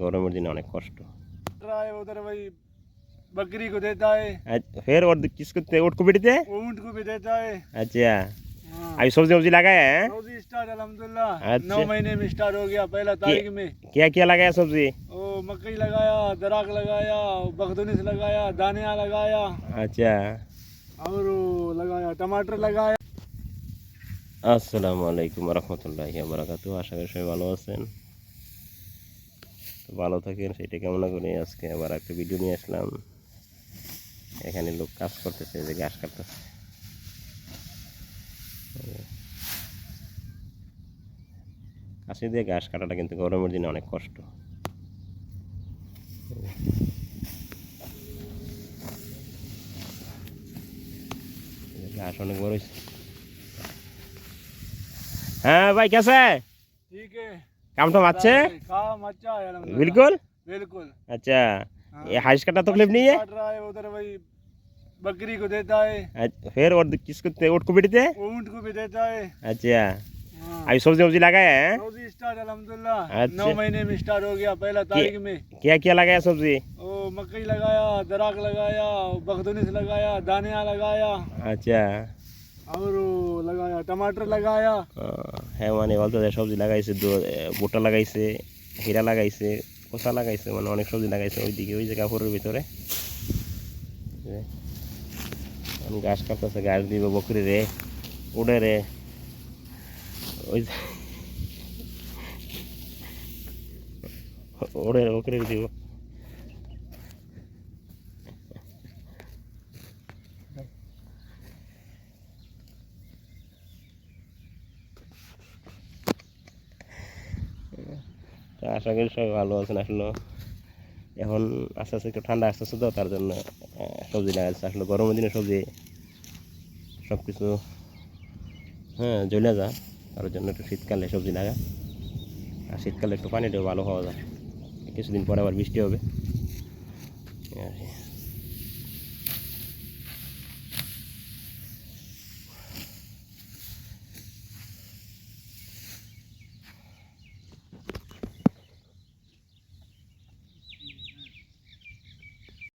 গরমের দিনে অনেক কষ্ট रहा है उधर वही बकरी को देता है আজ ফের ওর किसको ते- उठ को बेटते ऊंट को भी देता है अच्छा हाँ। अभी सब्जी वब्जी लगाया है रोजी स्टार्ट अलहमदुल्ला अच्छा। नौ महीने में स्टार्ट हो गया पहला तारीख में क्या क्या लगाया सब्जी ओ मकई लगाया दराक लगाया बखदुनिस लगाया दानिया लगाया अच्छा और वो लगाया टमाटर लगाया আসসালামু আলাইকুম রহমতুল্লাহি বারাকাতু আশা করি সবাই ভালো আছেন ভালো থাকেন, সেটা কেমন করে আজকে আবার একটা ভিডিও নিয়ে আসলাম। এখানে লোক কাজ করতেছে, যে ঘাস কাটতেছে। কাছে দিয়ে ঘাস কাটাটা কিন্তু গরমের দিনে অনেক কষ্ট। ঘাস অনেক বড় হ্যাঁ ভাই, কেসে? ঠিক আছে काम तो अच्छे काम अच्छा है। बिल्कुल बिल्कुल अच्छा हाँ। ये हाइस कटा तकलीफ़ नहीं है काट रहा है उधर वही बकरी को देता है फिर और किसको ते- उठ को बेटते ऊँट को भी देता है अच्छा हाँ। अभी सब्ज़ी वब्जी लगाया है रोजी स्टार्ट अलहमदुल्ला अच्छा। नौ महीने में स्टार्ट हो गया पहला तारीख में क्या क्या लगाया सब्ज़ी ओ मकई लगाया दराक लगाया बखदुनिस लगाया दानिया लगाया अच्छा और लगाया टमाटर लगाया হ্যাঁ মানে বলতে সবজি লাগাইছে ভুট্টা লাগাইছে, হীরা লাগাইছে কোথা লাগাইছে মানে অনেক সবজি লাগাইছে ওইদিকে, ওই যে কাপড়ের ভিতরে। ঘাস কাটতেছে, ঘাস দিব বকরি রে, উড়ে রে। ওই ওড়ে বকরি দিব। আশা করি সবাই ভালো আছেন আসলে। এখন আস্তে আস্তে একটু ঠান্ডা আসতেছে তো, তার জন্য সবজি লাগাচ্ছে আসলে গরমের দিনে সবজি সব কিছু হ্যাঁ জ্বলে যা তার জন্য একটু শীতকালে সবজি লাগা আর শীতকালে একটু পানিটাও ভালো হওয়া যায়। কিছুদিন পরে আবার বৃষ্টি হবে। আর।